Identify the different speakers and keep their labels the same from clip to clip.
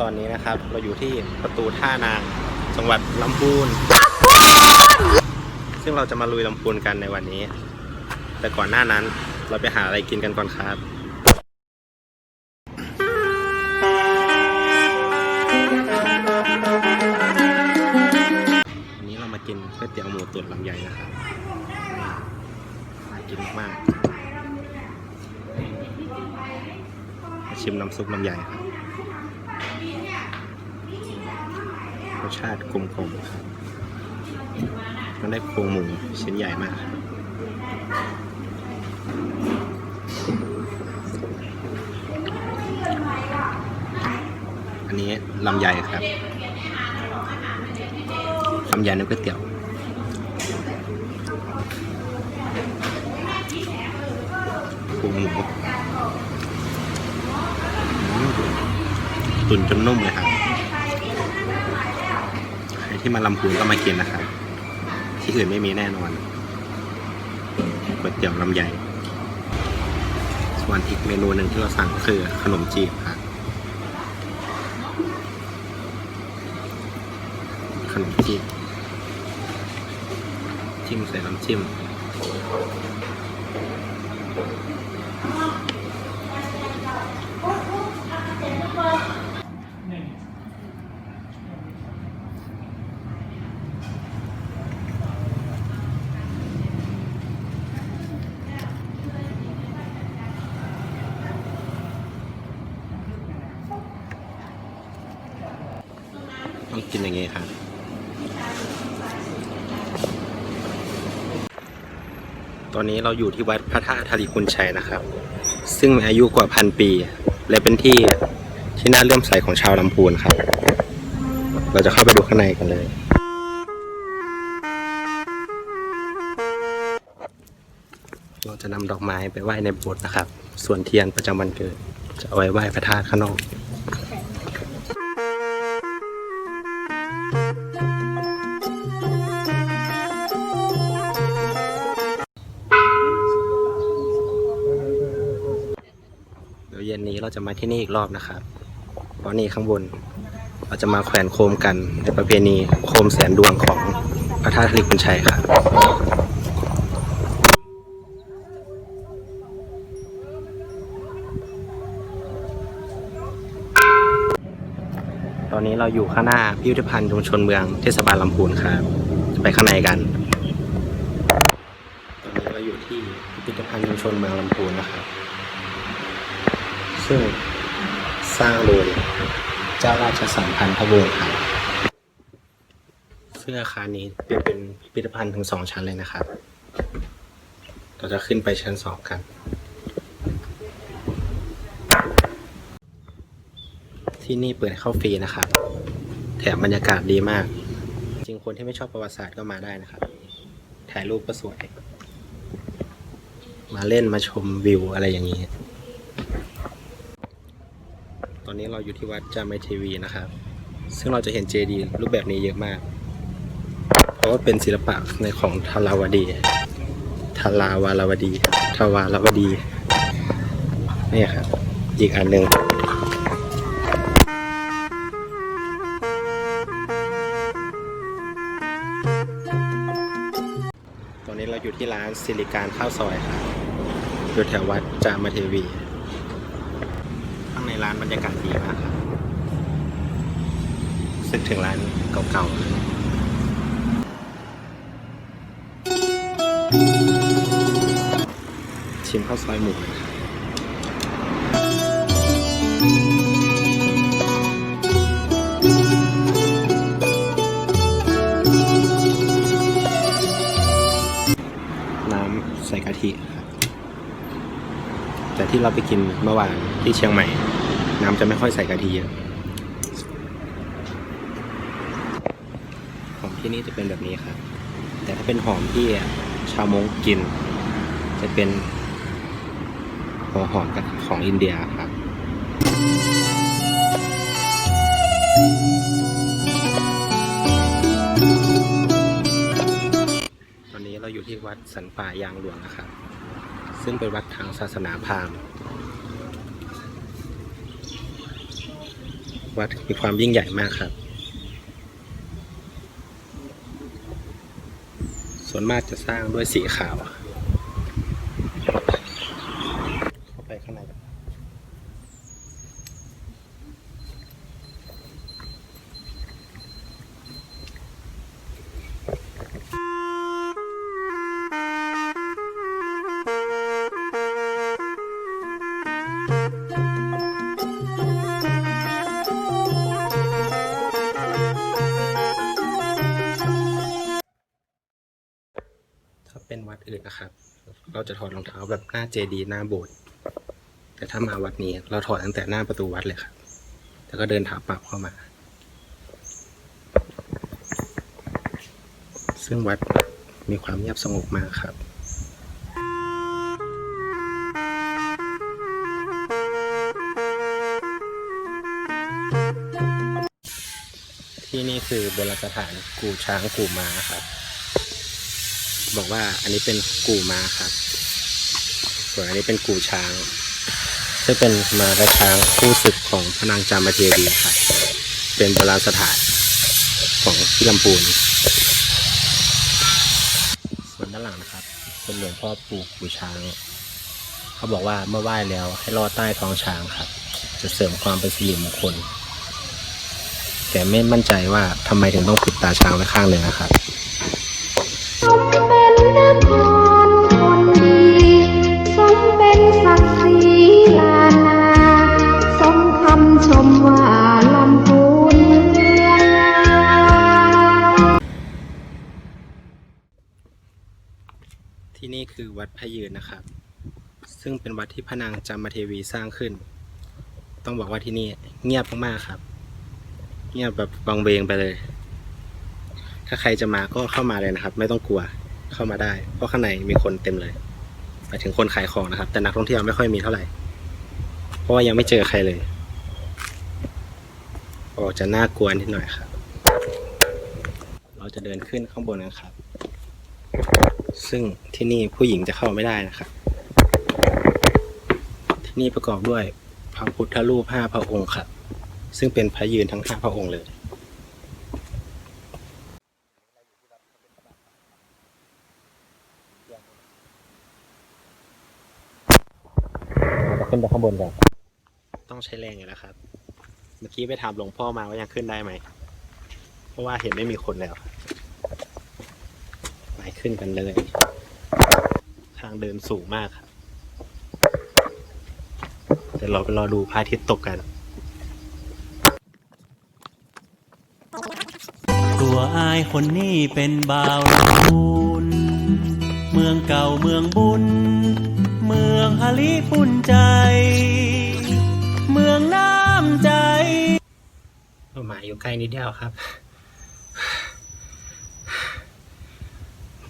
Speaker 1: ตอนนี้นะครับ เราอยู่ที่ประตูท่านางจังหวัดลำพูน ซึ่งเราจะมาลุยลำพูนกันในวันนี้ แต่ก่อนหน้านั้นเราไปหาอะไรกินกันก่อนครับวันนี้เรามากินก๋วยเตี๋ยวหมูตุ๋นลำไยนะครับน่ากินมากๆมาชิมน้ำซุปลำไยครับรส ชาติกลมๆครับมันได้โครงหมูชิ้นใหญ่มากอันนี้ลำไยครับลำไยในก๋วยเตี๋ยวปูหมู ตุ๋นจนนุ่มเลยครับ ที่มาลำพูนก็มากินนะครับ ที่อื่นไม่มีแน่นอนก๋วยเตี๋ยวลำไยส่วนอีกเมนูหนึ่งที่เราสั่งก็คือขนมจีบครับขนมจีบจิ้มใส่น้ำจิ้ม ต้องกินอย่างงี้ครับตอนนี้เราอยู่ที่วัดพระธาตุธริคุณชัยนะครับ ซึ่งมีอายุกว่าพันปี และเป็นที่ที่น่าเลื่อมใสของชาวลำพูนครับ เราจะเข้าไปดูข้างในกันเลย เราจะนำดอกไม้ไปไหว้ในโบสถ์นะครับ ส่วนเทียนประจำวันเกิด จะเอาไว้ไหว้พระธาตุข้างนอก เดี๋ยวเย็นนี้เราจะมาที่นี่อีกรอบนะครับเพราะนี่ข้างบน เราจะมาแขวนโคมกันในประเพณีโคมแสนดวงของพระธาตุธริขุนชัยครับ อนนี้เราอยู่ข้างหน้าพิพิธภัณฑ์ชุมชนเมืองเทศบาลลำพูนครับจะไปข้างในกัน ตอนนี้เราอยู่ที่พิพิธภัณฑ์ชุมชนเมืองลำพูนนะครับ ซึ่งสร้างโดยเจ้าราชสัมพันธวงศ์ครับซึ่งอาคารนี้เป็นเป็นพิพิธภัณฑ์ถึงสองชั้นเลยนะครับ เราจะขึ้นไปชั้นสองกัน ที่นี่เปิดเข้าฟรีนะครับ แถมบรรยากาศดีมาก จริงคนที่ไม่ชอบประวัติศาสตร์ก็มาได้นะครับ ถ่ายรูปก็สวย มาเล่นมาชมวิวอะไรอย่างนี้ ตอนนี้เราอยู่ที่วัดจามเทวีนะครับ ซึ่งเราจะเห็นเจดีย์รูปแบบนี้เยอะมาก เพราะว่าเป็นศิลปะในของทาราวดีทาราวาราวดีทวาราวดีนี่ครับ อีกอันหนึ่งานสิริการข้าวซอยครับอยู่แถววัดจามเทวี ข้างในร้านบรรยากาศดีมากครับสึกถึงร้านเก่าๆชิมข้าวซอยหมูนะครับ ทิแต่ที่เราไปกินเมื่อวานที่เชียงใหม่ น้ำจะไม่ค่อยใส่กะทิเยอะหอมที่นี่จะเป็นแบบนี้ครับ แต่ถ้าเป็นหอมที่ชาวมงกิน จะเป็นหัวหอมของอินเดียครับตอ อยู่ที่วัดสันป่ายางหลวงนะครับ ซึ่งเป็นวัดทางศาสนาพราหมณ์ วัดมีความยิ่งใหญ่มากครับ ส่วนมากจะสร้างด้วยสีขาว เราจะถอดรองเท้าแบบหน้าเจดีหน้าโบสถ์แต่ถ้ามาวัดนี้ เราถอดตั้งแต่หน้าประตูวัดเลยครับแล้วก็เดินเท้าปล่าเข้ามา ซึ่งวัดมีความเงียบสงบมากครับที่นี่คือโบราณสถานกู่ช้างกู่ม้าครับ บอกว่าอันนี้เป็นกู่ม้าครับ ส่วนอันนี้เป็นกู่ช้าง ซึ่งเป็นมาและช้างคู่ศึกของพระนางจามเทวีครับ เป็นโบราณสถานของที่ลำพูน ส่วนด้านหลังนะครับ เป็นหลวงพ่อปู่กู่ช้าง เขาบอกว่าเมื่อไหว้แล้วให้รอดใต้ท้องช้างครับ จะเสริมความเป็นสิริมงคลแต่ไม่มั่นใจว่าทำไมถึงต้องปิดตาช้างไว้ข้างหนึ่งนะครับ
Speaker 2: วั
Speaker 1: ดพะยืนนะครับ ซึ่งเป็นวัดที่พระนางจามเทวีสร้างขึ้น ต้องบอกว่าที่นี่เงียบมากๆครับ เงียบแบบวังเวงไปเลย ถ้าใครจะมาก็เข้ามาเลยนะครับ ไม่ต้องกลัวเข้ามาได้ เพราะข้างในมีคนเต็มเลยหมายถึงคนขายของนะครับ แต่นักท่องเที่ยวไม่ค่อยมีเท่าไหร่ เพราะว่ายังไม่เจอใครเลยออกจะน่ากลัวนิดหน่อยครับ เราจะเดินขึ้นข้างบนนะครับ ซึ่งที่นี่ผู้หญิงจะเข้าไม่ได้นะครับ ที่นี่ประกอบด้วยพระพุทธรูปห้าพระองค์ครับ ซึ่งเป็นพระยืนทั้งห้าพระองค์เลยขึ้นไปข้างบนก่อนต้องใช้แรงอยู่แล้วครับ เมื่อกี้ไปถามหลวงพ่อมาว่ายังขึ้นได้ไหม เพราะว่าเห็นไม่มีคนแล้ว ไปขึ้นกันเลย ทางเดินสูงมากครับเดี๋ยวเราไปรอดูพระอาทิตย์ตกกัน
Speaker 3: ตัวอายคนนี้เป็นบ่าวลำพูนเมืองเก่าเมืองบุญ เมืองฮาลิปุ่นใจ เมืองน้ำใจ
Speaker 1: เราหมายอยู่ใกล้นิดเดียวครับ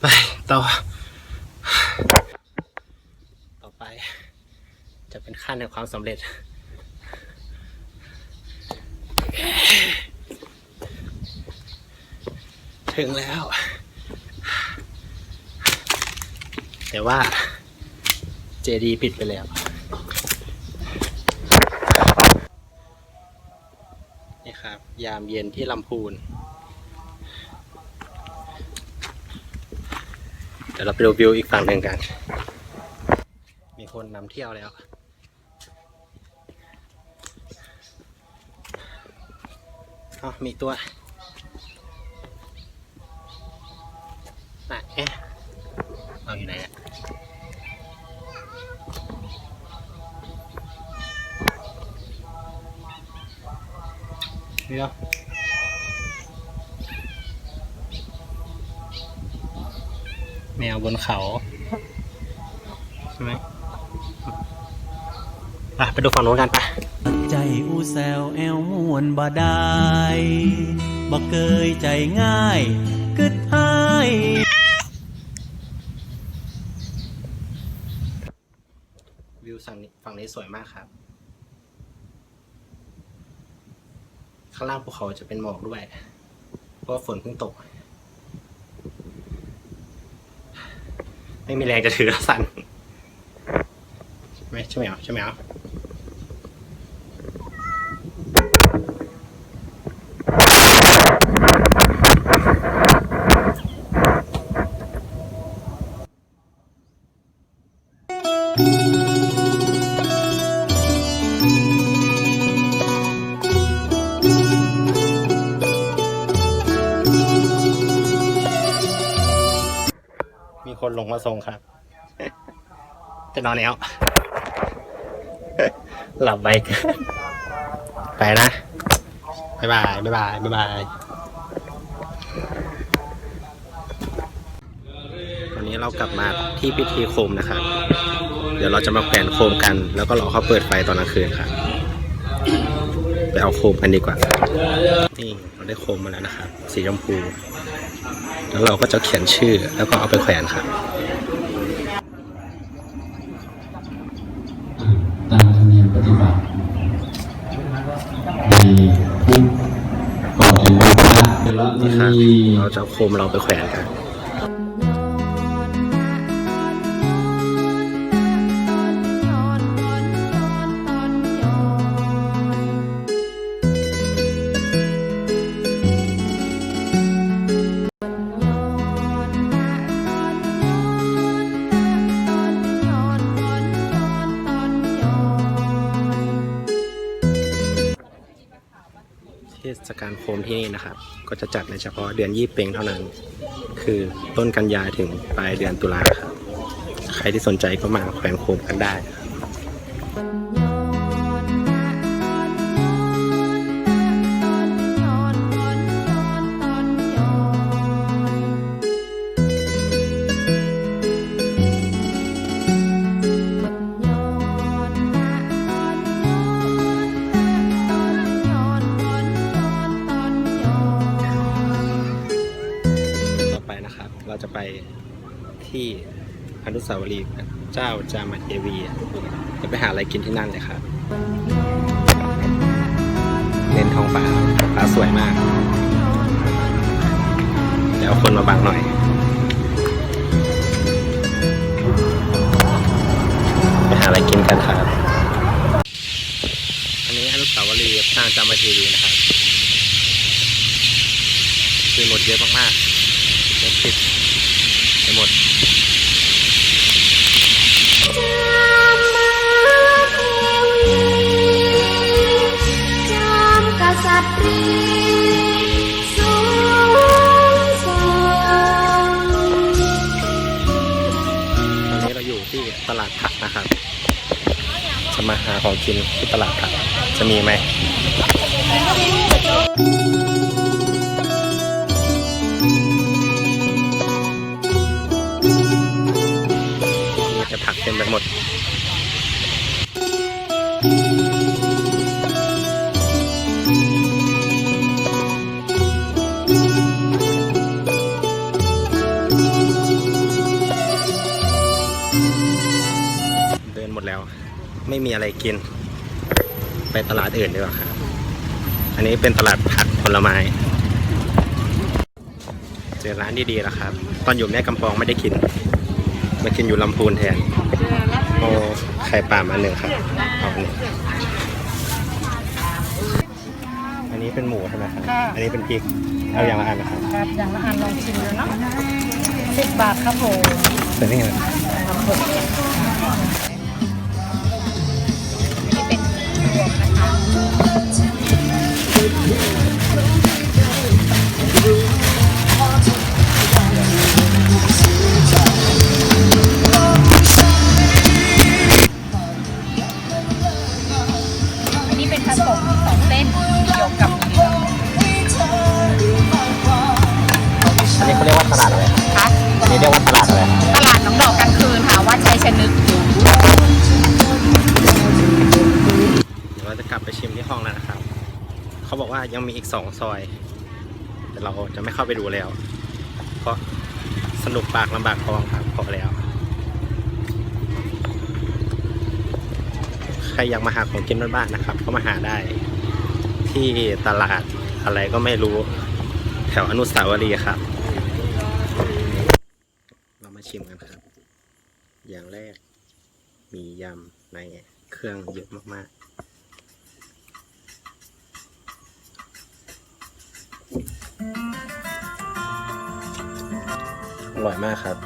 Speaker 1: ไปต่อ ต่อไป จะเป็นขั้นในความสำเร็จ ถึงแล้ว แต่ว่าเจดีปิดไปแล้วนี่ครับ ยามเย็นที่ลำพูน ดี๋ยวเราไปดูวิวอีกฝั่งหนึ่งกัน มีคนนำเที่ยวแล้วอ๋อมีตัวน่ะเอ๊ะเอาอยู่ไหนอะเดี๋ยว แมวบนเขา ใช่ไหมไปไปดูฝั่งโน้นกันไป
Speaker 3: ใจอูแซวแอวมวนบ่ได้บ่เกยใจง่ายกึดอาย
Speaker 1: วิวฝั่งนี้ฝั่งนี้สวยมากครับ ข้างล่างภูเขาจะเป็นหมอกด้วย เพราะว่าฝนเพิ่งตก ไม่มีแรงจะถือแล้วสั่นใช่ไหมใช่ไหมเอาใช่ไหมเอา จะนอนแล้ว หลับไปไปนะบ๊ายบายบ๊ายบายบ๊ายบายวันนี้เรากลับมาที่พิธีโคมนะครับ เดี๋ยวเราจะมาแขวนโคมกัน แล้วก็รอเขาเปิดไฟตอนกลางคืนครับไปเอาโคมกันดีกว่า นี่เราได้โคมมาแล้วนะครับ สีชมพู แล้วเราก็จะเขียนชื่อแล้วก็เอาไปแขวนครับ
Speaker 4: นพระเดี๋ยวเรา
Speaker 1: นี่ครับ
Speaker 4: มี
Speaker 1: เราจะเอาโคมเราไปแขวนกัน มที่นี่นะครับ ก็จะจัดในเฉพาะเดือนยี่เปงเท่านั้น คือต้นกันยาถึงปลายเดือนตุลาครับ ใครที่สนใจก็มาแขวนโคมกันได้ครับ อนุสาวรีย์เจ้าจามเทวีจะไปหาอะไรกินที่นั่นเลยครับ เน้นท้องฟ้าท้องฟ้าสวยมาก เดี๋ยวคนมาบังหน่อยไปหาอะไรกินกันครับ อันนี้อนุสาวรีย์สร้างจามเทวีนะครับคือรถเยอะมากๆรถติดไปหมด
Speaker 2: ตรีสูงส่ง
Speaker 1: ตอนนี้เราอยู่ที่ตลาดผักนะครับ จะมาหาของกินที่ตลาดผัก จะมีไหมมีแต่ผักเต็มไปหมด ไม่มีอะไรกิน ไปตลาดอื่นดีกว่าครับ อันนี้เป็นตลาดผักผลไม้ เจอร้านดีๆแล้วครับ ตอนอยู่แม่กำปองไม่ได้กิน มากินอยู่ลำพูนแทนโอ้ไข่ป่ามาหนึ่งครับเอาอันนี้อันนี้เป็นหมูใช่ไหมครับ อันนี้เป็นพริก เอาอย่างละอันนะครับ
Speaker 5: ครับ อย่างละอันลองชิมดูเนาะสิบบาทครับผม
Speaker 1: เป็นยังไง
Speaker 5: อัน สอง
Speaker 1: ซอย แต่เราจะไม่เข้าไปดูแล้ว เพราะสนุกปากลำบากทองครับพอแล้ว ใครอยากมาหาของกินบ้านๆนะครับ ก็มาหาได้ ที่ตลาดอะไรก็ไม่รู้ แถวอนุสาวรีย์ครับ เรามาชิมกันครับ อย่างแรกมียำในเครื่องเยอะมากๆ อร่อยมากครับ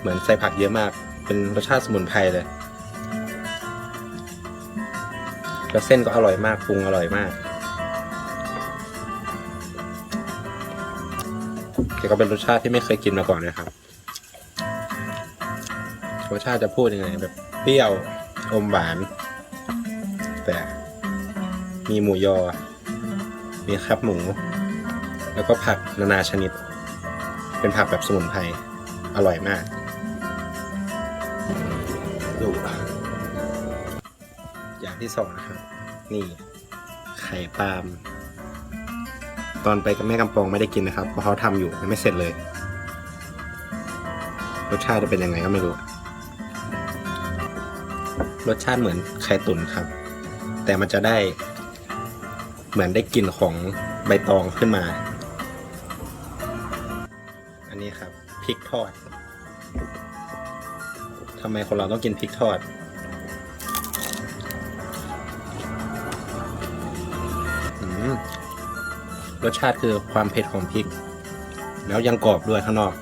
Speaker 1: เหมือนใส่ผักเยอะมาก เป็นรสชาติสมุนไพรเลย แล้วเส้นก็อร่อยมาก ปรุงอร่อยมากเกี่กับเป็นรสชาติที่ไม่เคยกินมาก่อนเลยครับ รสชาติจะพูดยังไงแบบเปรี้ยวอมหวาน แต่มีหมูยอ มีแคบหมู แล้วก็ผักนานาชนิด เป็นผักแบบสมุนไพรอร่อยมาก ดูอย่างที่สองนะครับ นี่ ไข่ปาล์มตอนไปกับแม่กำปองไม่ได้กินนะครับ เพราะเขาทำอยู่ยังไม่เสร็จเลย รสชาติจะเป็นยังไงก็ไม่รู้ รสชาติเหมือนไข่ตุ๋นครับ แต่มันจะได้ เหมือนได้กลิ่นของใบตองขึ้นมา ทอดทำไมคนเราต้องกินพริกทอด รสชาติคือความเผ็ดของพริก แล้วยังกรอบด้วยข้างนอก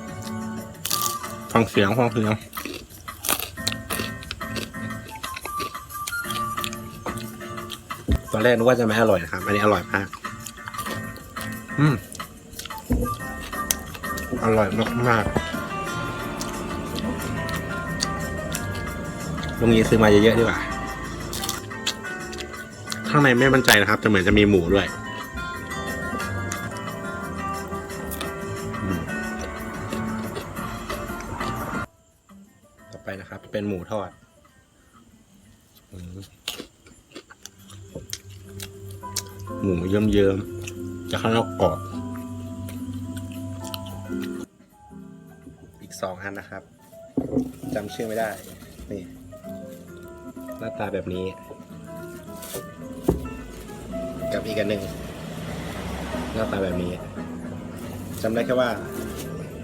Speaker 1: ฟังเสียงฟังเสียงตอนแรกนึกว่าจะไม่อร่อยนะครับ อันนี้อร่อยมาก อืม อร่อยมากๆ ลุงนี้ซื้อมาเยอะๆดีกว่า ข้างในไม่มั่นใจนะครับ แต่เหมือนจะมีหมูด้วยต่อไปนะครับ เป็นหมูทอด หมูเยิ้มๆจะข้างนอกกรอบอีกสองอันนะครับจำชื่อไม่ได้ นี่ น้าตาแบบนี้ กับอีกอันหนึ่งหน้าตาแบบนี้จำได้แค่ว่า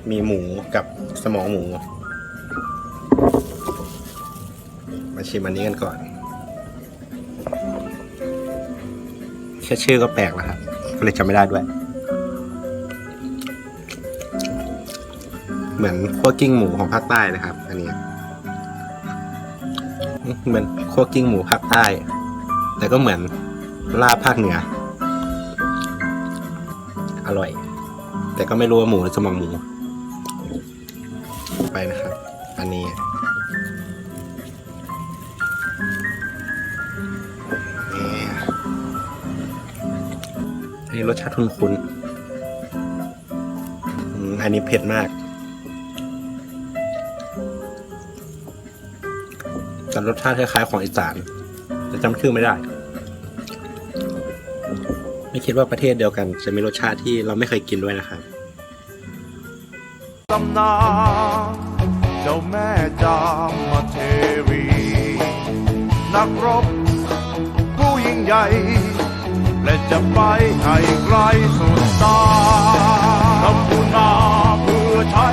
Speaker 1: มีหมูกับสมองหมู มาชิมอันนี้กันก่อน แค่ชื่อก็แปลกแล้วครับก็เลยจำไม่ได้ด้วย เหมือนคั่วกิ้งหมูของภาคใต้นะครับ อันนี้ เหมือนคั่วกิ้งหมูภาคใต้ แต่ก็เหมือนลาบภาคเหนือ อร่อย แต่ก็ไม่รู้ว่าหมูหรือสมองหมู ไปนะครับ อันนี้นี่อันนี้รสชาติคุ้นๆอันนี้เผ็ดมาก แต่รสชาติคล้ายๆ ของอีสาน แต่จำชื่อไม่ได้ ไม่คิดว่าประเทศเดียวกัน จะมีรสชาติที่เราไม่เคยกินด้วยนะครับ
Speaker 6: ตำนานเจ้าแม่จามเทวี นักรบผู้ยิ่งใหญ่ และจะไปให้ไกลสุดตาทำคุณาเพื่อใช้